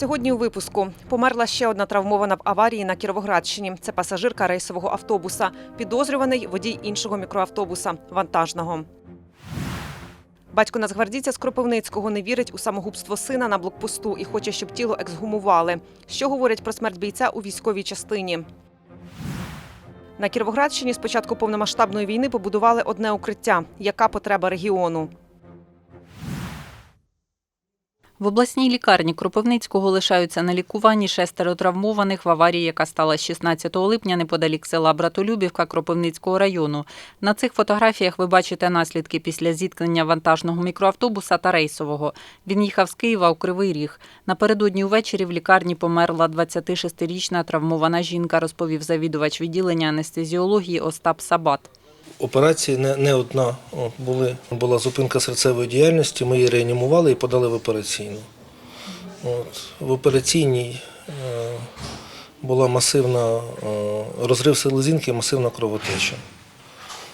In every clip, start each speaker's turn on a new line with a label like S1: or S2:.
S1: Сьогодні у випуску померла ще одна травмована в аварії на Кіровоградщині. Це пасажирка рейсового автобуса, підозрюваний водій іншого мікроавтобуса вантажного. Батько нацгвардійця з Кропивницького не вірить у самогубство сина на блокпосту і хоче, щоб тіло ексгумували. Що говорять про смерть бійця у військовій частині? На Кіровоградщині з початку повномасштабної війни побудували одне укриття. Яка потреба регіону?
S2: В обласній лікарні Кропивницького лишаються на лікуванні шестеро травмованих в аварії, яка стала 16 липня неподалік села Братолюбівка Кропивницького району. На цих фотографіях ви бачите наслідки після зіткнення вантажного мікроавтобуса та рейсового. Він їхав з Києва у Кривий Ріг. Напередодні увечері в лікарні померла 26-річна травмована жінка, розповів завідувач відділення анестезіології Остап Сабат.
S3: Операції не, не одна. Були, була зупинка серцевої діяльності, ми її реанімували і подали в операційну. От, в операційній е, була масивна е, розрив селезінки, масивна кровотеча.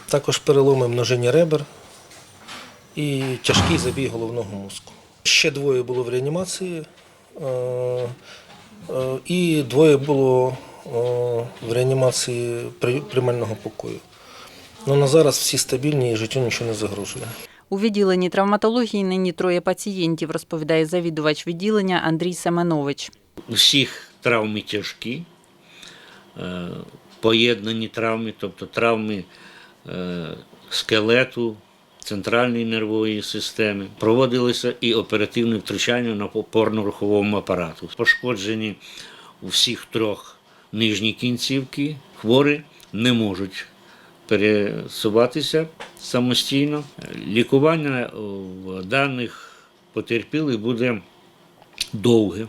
S3: Також переломи множиння ребер і тяжкий забій головного мозку. Ще двоє було в реанімації, е, е, і двоє було е, в реанімації при- приймального покою. Ну, на зараз всі стабільні і життю нічого не загрожує.
S2: У відділенні травматології нині троє пацієнтів, розповідає завідувач відділення Андрій Семенович.
S4: У всіх травми тяжкі, е, поєднані травми, тобто травми е, скелету, центральної нервової системи. Проводилося і оперативне втручання на опорно-руховому апарату. Пошкоджені у всіх трьох нижні кінцівки, хворі не можуть пересуватися самостійно. Лікування в даних потерпілих буде довге.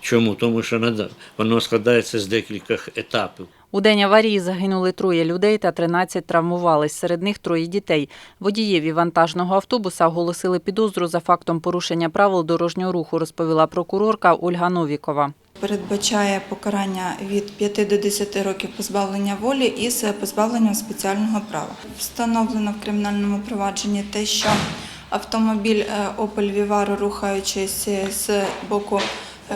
S4: Чому? Тому що воно складається з декількох етапів.
S2: У день аварії загинули троє людей та 13 травмувались. Серед них троє дітей. Водієві вантажного автобуса оголосили підозру за фактом порушення правил дорожнього руху, розповіла прокурорка Ольга Новікова.
S5: Передбачає покарання від 5 до 10 років позбавлення волі із позбавленням спеціального права. Встановлено в кримінальному провадженні те, що автомобіль е, Opel Vivaro, рухаючись з боку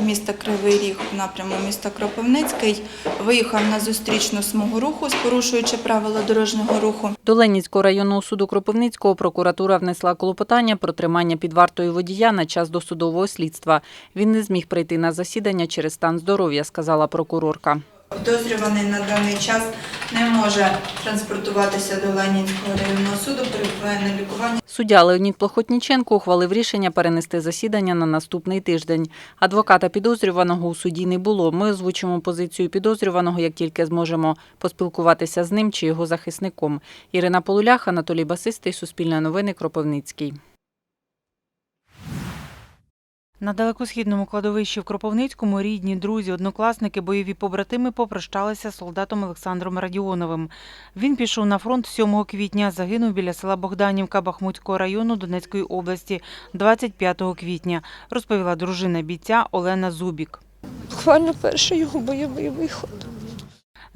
S5: міста Кривий Ріг в напряму міста Кропивницький, виїхав на зустрічну смугу руху, порушуючи правила дорожнього руху.
S2: До Ленінського районного суду Кропивницького прокуратура внесла клопотання про тримання під вартою водія на час досудового слідства. Він не зміг прийти на засідання через стан здоров'я, сказала прокурорка.
S5: Підозрюваний на даний час не може транспортуватися до Ленінського районного суду, перебуває на лікуванні.
S2: Суддя Леонід Плохотніченко ухвалив рішення перенести засідання на наступний тиждень. Адвоката підозрюваного у суді не було. Ми озвучимо позицію підозрюваного, як тільки зможемо поспілкуватися з ним чи його захисником. Ірина Полулях, Анатолій Басистий, Суспільне новини, Кропивницький.
S6: На далекосхідному кладовищі в Кропивницькому рідні, друзі, однокласники, бойові побратими попрощалися з солдатом Олександром Радіоновим. Він пішов на фронт 7 квітня, загинув біля села Богданівка Бахмутського району Донецької області 25 квітня, розповіла дружина бійця Олена Зубік.
S7: Буквально перший його бойовий виход.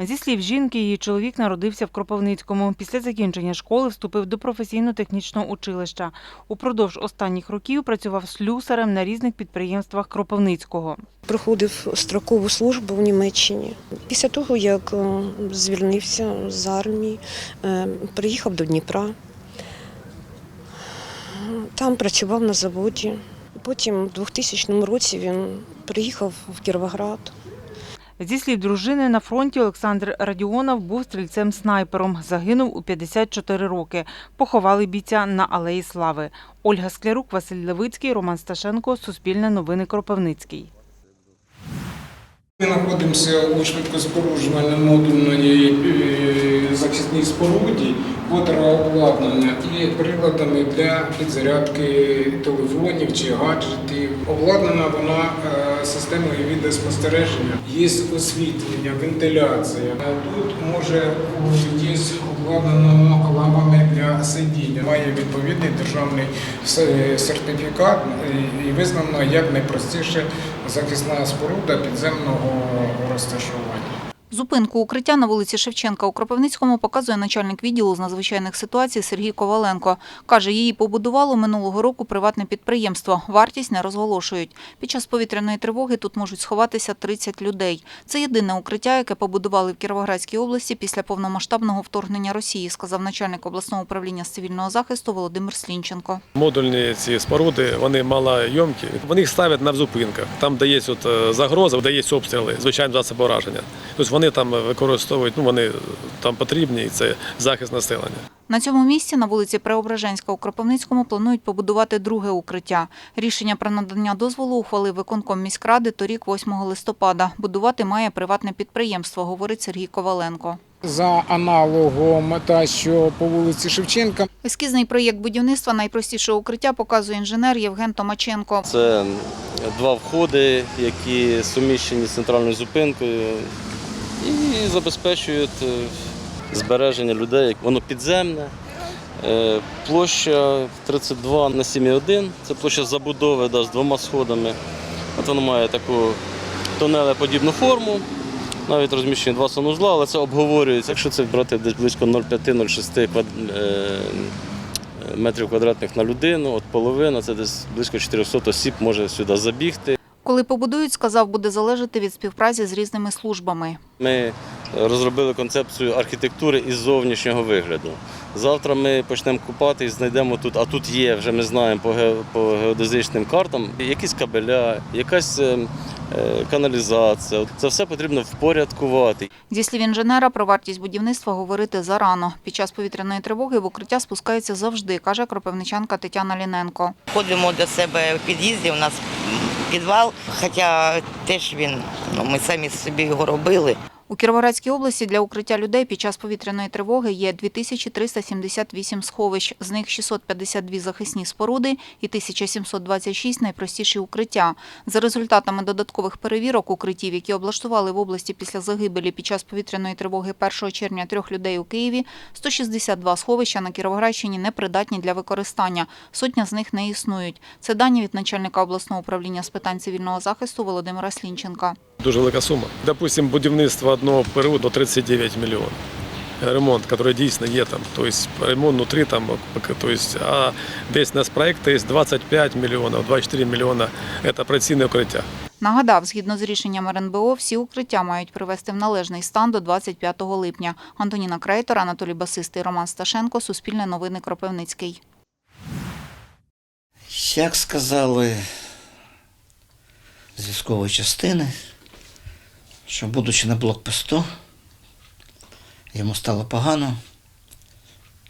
S6: Зі слів жінки, її чоловік народився в Кропивницькому. Після закінчення школи вступив до професійно-технічного училища. Упродовж останніх років працював слюсарем на різних підприємствах Кропивницького.
S7: Проходив строкову службу в Німеччині. Після того, як е, звільнився з армії, е, приїхав до Дніпра. Там працював на заводі. Потім у 2000 році він приїхав в Кіровоград.
S6: Зі слів дружини, на фронті Олександр Радіонов був стрільцем-снайпером. Загинув у 54 роки. Поховали бійця на Алеї Слави. Ольга Склярук, Василь Левицький, Роман Сташенко, Суспільне новини Кропивницький.
S8: Ми знаходимося у швидкоспоружувально-модульній е, захисній споруді, котра обладнана і приладами для підзарядки телефонів чи гаджетів. Обладнана вона е, системою відеоспостереження. Є освітлення, вентиляція. Тут може є обладнано лампами для сидіння. Має відповідний державний сертифікат і- визнана як найпростіша захисна споруда підземного розташування.
S9: Зупинку укриття на вулиці Шевченка у Кропивницькому показує начальник відділу з надзвичайних ситуацій Сергій Коваленко. Каже, її побудувало минулого року приватне підприємство. Вартість не розголошують. Під час повітряної тривоги тут можуть сховатися 30 людей. Це єдине укриття, яке побудували в Кіровоградській області після повномасштабного вторгнення Росії, сказав начальник обласного управління з цивільного захисту Володимир Слінченко.
S10: Модульні ці споруди вони малойомкі. Вони їх ставлять на зупинках, там, де є загроза, де є обстріли, звичайно, засоби ураження. Тобто вони там використовують, ну вони там потрібні, і це захист населення.
S9: На цьому місці на вулиці Преображенська у Кропивницькому планують побудувати друге укриття. Рішення про надання дозволу ухвалив виконком міськради торік 8 листопада. Будувати має приватне підприємство, говорить Сергій Коваленко.
S8: За аналогом та що по вулиці Шевченка
S9: Ескізний проєкт будівництва найпростішого укриття показує інженер Євген Томаченко.
S11: Це два входи, які суміщені з центральною зупинкою і забезпечують е, збереження людей. Воно підземне. Е, Площа 32 на 7,1. Це площа забудови да, з двома сходами. От воно має таку тунелеподібну форму. Навіть розміщені два санузла, але це обговорюється. Якщо це брати десь близько 0,5-0,6 е, метрів квадратних на людину, от половина, це десь близько 400 осіб може сюди забігти.
S9: Коли побудують, сказав, буде залежати від співпраці з різними службами.
S11: Ми розробили концепцію архітектури із зовнішнього вигляду. Завтра ми почнемо купати і знайдемо тут, а тут є, вже ми знаємо по, геодезичним картам, якісь кабеля, якась е, е, каналізація. Це все потрібно впорядкувати.
S9: Зі слів інженера, про вартість будівництва говорити зарано. Під час повітряної тривоги в укриття спускаються завжди, каже кропивничанка Тетяна Ліненко.
S12: Ходимо до себе в під'їзді, у нас підвал, хоча теж він, ну, ми самі собі його робили.
S9: У Кіровоградській області для укриття людей під час повітряної тривоги є 2378 сховищ, з них 652 захисні споруди і 1726 найпростіші укриття. За результатами додаткових перевірок укриттів, які облаштували в області після загибелі під час повітряної тривоги 1 червня трьох людей у Києві, 162 сховища на Кіровоградщині непридатні для використання. Сотня з них не існують. Це дані від начальника обласного управління з питань цивільного захисту Володимира Слінченка.
S10: Дуже велика сума. Допустимо, будівництво одного періоду 39 мільйонів. Ремонт, який дійсно є там, тобто ремонт внутрі там, тобто, а десь у нас проєкт є 25 мільйонів, 24 мільйона – це операційне укриття.
S9: Нагадав, згідно з рішенням РНБО, всі укриття мають привести в належний стан до 25 липня. Антоніна Крейтор, Анатолій Басистий, Роман Сташенко, Суспільне новини Кропивницький.
S13: Як сказали з військової частини, що будучи на блокпосту, йому стало погано,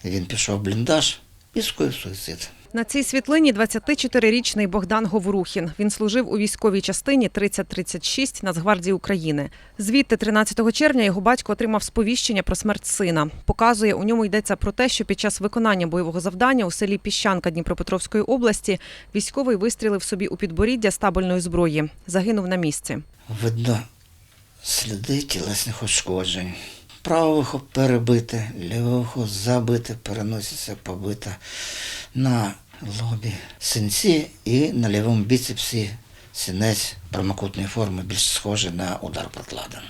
S13: він пішов в бліндаж і скоїв суїцид.
S1: На цій світлині 24-річний Богдан Говорухін. Він служив у військовій частині 3036 Нацгвардії України. Звідти 13 червня його батько отримав сповіщення про смерть сина. Показує, у ньому йдеться про те, що під час виконання бойового завдання у селі Піщанка Дніпропетровської області військовий вистрілив собі у підборіддя стабельної зброї. Загинув на місці.
S13: Видно сліди тілесних ушкоджень. Праве вухо перебите, ліве вухо забите, переноситься побита на лобі синці і на лівому біцепсі синець прямокутної форми, більш схожий на удар прокладом.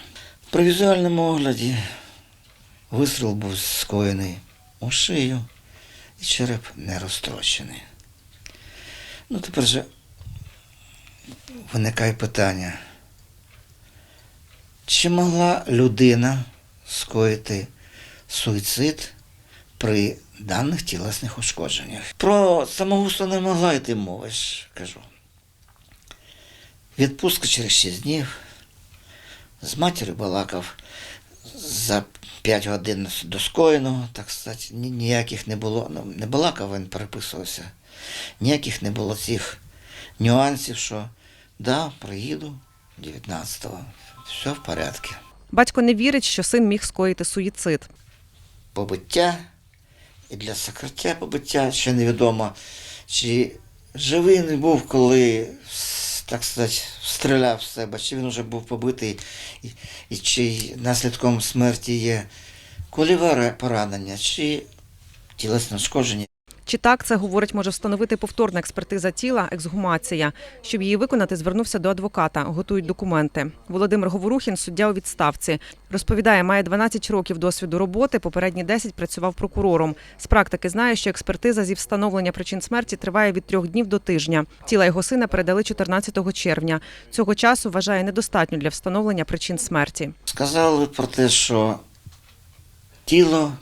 S13: При візуальному огляді вистріл був скоєний у шию і череп не розтрощений. Ну, тепер же виникає питання. Чи могла людина скоїти суїцид при даних тілесних ушкодженнях? Про самогубство не могла йти мова, ж кажу. Відпустка через 6 днів. З матір'ю балакав за 5 годин до скоєного, так сказати, ніяких не було. Ну, не балакав, він переписувався. Ніяких не було цих нюансів, що да, приїду 19-го, все в порядку.
S1: Батько не вірить, що син міг скоїти суїцид.
S13: Побиття і для сокриття побиття ще невідомо, чи живий не був, коли, так сказати, стріляв в себе, чи він вже був побитий, і, і чи наслідком смерті є куліве поранення, чи тілесне ушкодження.
S1: Чи так це говорить, може встановити повторна експертиза тіла, ексгумація. Щоб її виконати, звернувся до адвоката. Готують документи. Володимир Говорухін, суддя у відставці, розповідає, має 12 років досвіду роботи. Попередні 10 працював прокурором. З практики знає, що експертиза зі встановлення причин смерті триває від трьох днів до тижня. Тіла його сина передали 14 червня. Цього часу вважає недостатньо для встановлення причин смерті.
S13: Сказали про те, що тіло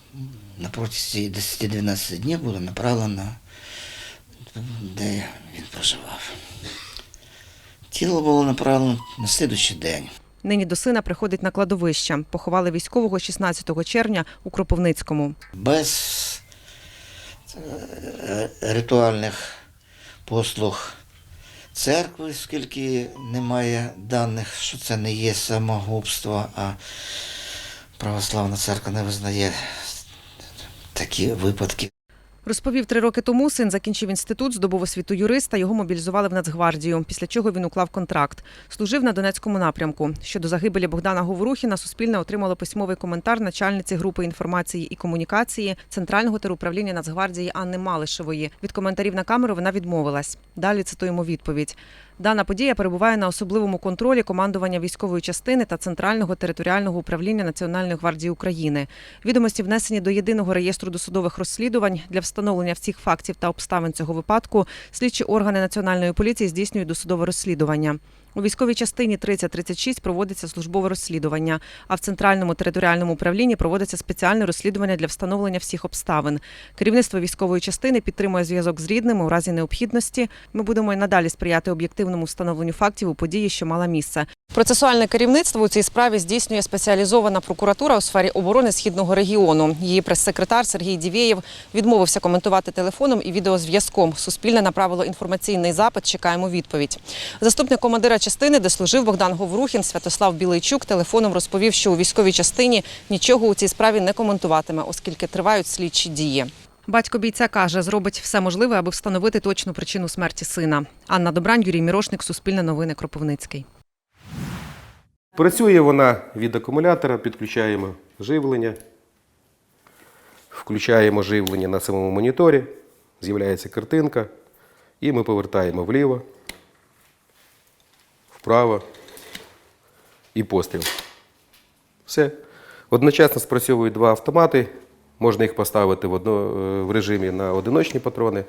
S13: на протязі 10-12 днів буде направлено, де він проживав. Тіло було направлено на слідуючий день.
S1: Нині до сина приходить на кладовище. Поховали військового 16 червня у Кропивницькому.
S13: без е, ритуальних послуг церкви, оскільки немає даних, що це не є самогубство, а православна церква не визнає такі випадки.
S1: Розповів, три роки тому син закінчив інститут, здобув освіту юриста, його мобілізували в Нацгвардію, після чого він уклав контракт. Служив на Донецькому напрямку. Щодо загибелі Богдана Говорухіна, Суспільне отримало письмовий коментар начальниці групи інформації і комунікації Центрального теруправління Нацгвардії Анни Малишевої. Від коментарів на камеру вона відмовилась. Далі цитуємо відповідь. Дана подія перебуває на особливому контролі командування військової частини та Центрального територіального управління Національної гвардії України. Відомості внесені до єдиного реєстру досудових розслідувань для встановлення всіх фактів та обставин цього випадку. Слідчі органи національної поліції здійснюють досудове розслідування. У військовій частині 3036 проводиться службове розслідування, а в центральному територіальному управлінні проводиться спеціальне розслідування для встановлення всіх обставин. Керівництво військової частини підтримує зв'язок з рідними у разі необхідності. Ми будемо і надалі сприяти об'єктивному встановленню фактів у події, що мала місце. Процесуальне керівництво у цій справі здійснює спеціалізована прокуратура у сфері оборони східного регіону. Її прес-секретар Сергій Дівєєв відмовився коментувати телефоном і відеозв'язком. Суспільне направило інформаційний запит. Чекаємо відповідь. Заступник командира частини, де служив Богдан Говорухін, Святослав Білийчук, телефоном розповів, що у військовій частині нічого у цій справі не коментуватиме, оскільки тривають слідчі дії. Батько бійця каже, зробить все можливе, аби встановити точну причину смерті сина. Анна Добрань, Юрій Мірошник, Суспільне новини, Кропивницький.
S14: Працює вона від акумулятора, підключаємо живлення, включаємо живлення на самому моніторі, з'являється картинка, і ми повертаємо вліво, вправо і постріл. Все. Одночасно спрацьовують два автомати. Можна їх поставити в, одно, е, в режимі на одиночні патрони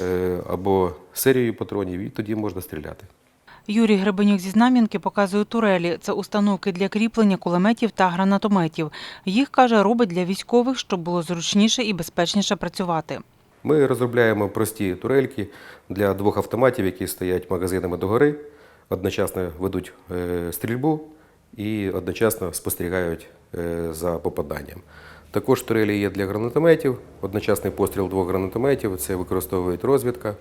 S14: е, або серію патронів, і тоді можна стріляти.
S6: Юрій Гребенюк зі Знам'янки показує турелі. Це установки для кріплення кулеметів та гранатометів. Їх, каже, робить для військових, щоб було зручніше і безпечніше працювати.
S14: Ми розробляємо прості турельки для двох автоматів, які стоять магазинами догори, одночасно ведуть е, стрільбу і одночасно спостерігають е, за попаданням. Також турелі є для гранатометів, одночасний постріл двох гранатометів, це використовують розвідка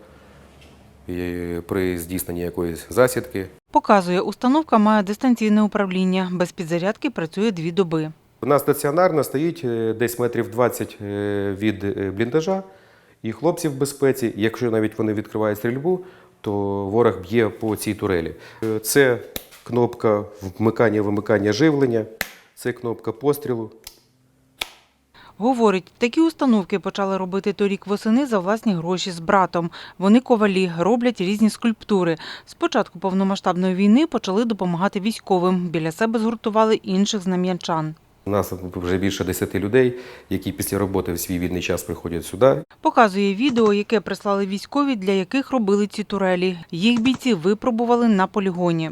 S14: при здійсненні якоїсь засідки.
S6: Показує, установка має дистанційне управління. Без підзарядки працює дві доби.
S14: Вона стаціонарно стоїть е, десь метрів 20 е, від бліндажа, і хлопці в безпеці, якщо навіть вони відкривають стрільбу, то ворог б'є по цій турелі. Е, Це кнопка вмикання-вимикання живлення, це кнопка пострілу.
S6: Говорить, такі установки почали робити торік восени за власні гроші з братом. Вони ковалі, роблять різні скульптури. З початку повномасштабної війни почали допомагати військовим. Біля себе згуртували інших знам'янчан.
S14: У нас вже більше 10 людей, які після роботи в свій вільний час приходять сюди.
S6: Показує відео, яке прислали військові, для яких робили ці турелі. Їх бійці випробували на полігоні.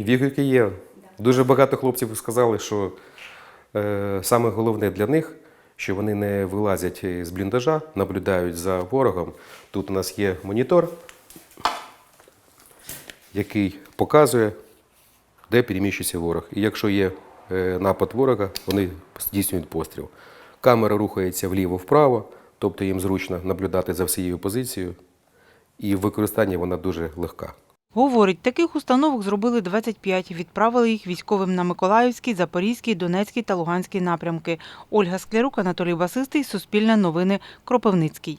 S14: Відгуки є. Дуже багато хлопців сказали, що е, саме головне для них, що вони не вилазять з бліндажа, наблюдають за ворогом. Тут у нас є монітор, який показує, де переміщується ворог. І якщо є е, напад ворога, вони здійснюють постріл. Камера рухається вліво-вправо, тобто їм зручно наблюдати за всією позицією, і в використанні вона дуже легка.
S6: Говорить, таких установок зробили 25. Відправили їх військовим на Миколаївський, Запорізький, Донецький та Луганський напрямки. Ольга Склярук, Анатолій Басистий, Суспільне новини, Кропивницький.